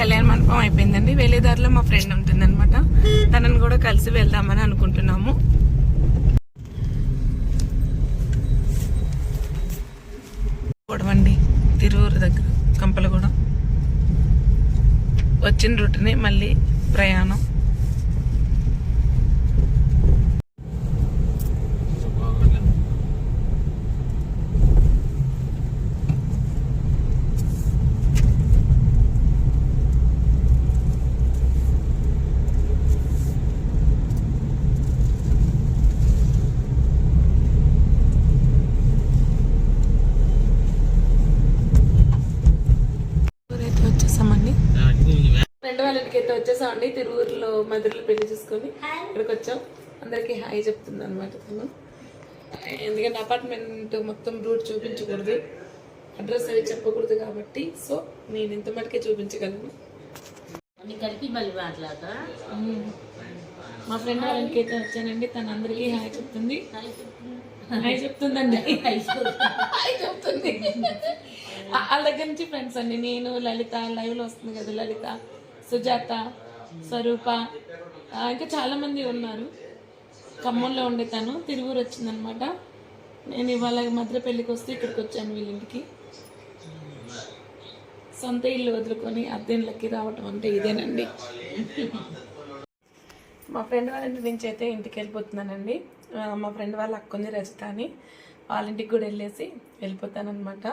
కళ్యాణ మండపం అయిపోయిందండి. వెళ్ళేదారిలో మా ఫ్రెండ్ ఉంటుంది అనమాట తనని కూడా కలిసి వెళ్దామని అనుకుంటున్నాము. పొడవండి తిరువురు దగ్గర కంపలగూడ. వచ్చిన రూట్నే మళ్ళీ ప్రయాణం. వచ్చేసామండి రెండు వాళ్ళ ఇంటికి అయితే వచ్చేసామండి. తిరువురులో మధురలో పెళ్ళి చూసుకొని ఇక్కడికి వచ్చాం. అందరికి హాయ్ చెప్తుంది అనమాట తను. ఎందుకంటే అపార్ట్మెంట్ మొత్తం రూట్ చూపించకూడదు. అడ్రస్ అవి చెప్పకూడదు కాబట్టి సో నేను ఇంత మటుకే చూపించగలను. కలిపి మళ్ళీ మాట్లాడతా. మా ఫ్రెండ్ వాళ్ళ ఇంటికి అయితే వచ్చానండి. తను అందరికీ హాయ్ చెప్తుంది. హాయ్ చెప్తుందండి. చెప్తుంది. వాళ్ళ దగ్గర నుంచి ఫ్రెండ్స్ అండి. నేను లలిత లైవ్లో వస్తుంది కదా లలిత సుజాత స్వరూప ఇంకా చాలా మంది ఉన్నారు. ఖమ్మంలో ఉండే తను తిరువురు వచ్చిందనమాట. నేను ఇవాళ మధ్య పెళ్ళికి వస్తే ఇక్కడికి వచ్చాను వీళ్ళింటికి సొంత ఇల్లు వదులుకొని అద్దెంట్లకి రావటం అంటే ఇదేనండి. మా ఫ్రెండ్ వాళ్ళ ఇంటి నుంచి అయితే ఇంటికి వెళ్ళిపోతున్నానండి. మా ఫ్రెండ్ వాళ్ళ అక్కుంది రజిత అని వాళ్ళ ఇంటికి కూడా వెళ్ళేసి వెళ్ళిపోతానమాట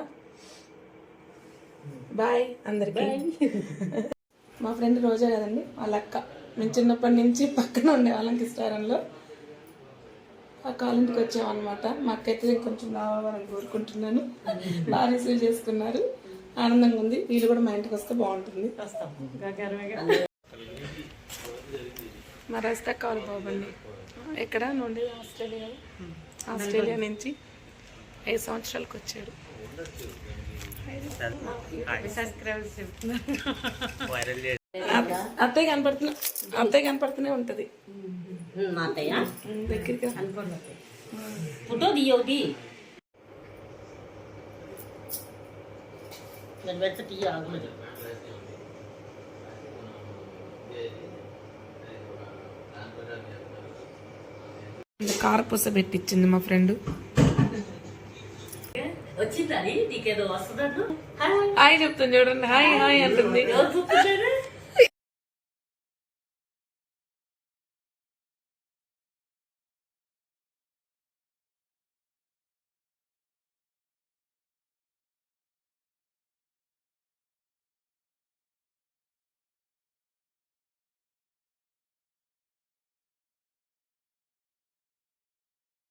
బాయ్ అందరికీ. మా ఫ్రెండ్ రోజా కదండి వాళ్ళ అక్క. మేము చిన్నప్పటి నుంచి పక్కన ఉండే వాళ్ళం కిస్టారంలో ఆ కాలింటికి వచ్చామన్నమాట మా అక్క అయితే కొంచెం రావాలని కోరుకుంటున్నాను. బాగా రిసీవ్ చేసుకున్నారు. ఆనందంగా ఉంది. వీళ్ళు కూడా మా ఇంటికి వస్తే బాగుంటుంది. మా రజిత కావాలి బాబండి ఎక్కడ నుండి ఆస్ట్రేలియా? ఆస్ట్రేలియా నుంచి ఐదు సంవత్సరాలకు వచ్చాడు? అత్- అత్తయ్య కనపడుతున్నా అత్తయ్య కనపడుతూనే ఉంటది. ఉమ్, దగ్గరికి? రా. ఫోటో తీయవుది కారపూస పెట్టించింది మా ఫ్రెండ్. హాయ్. చెప్తుంది చూడండి. హాయ్ హాయ్ అంటుంది.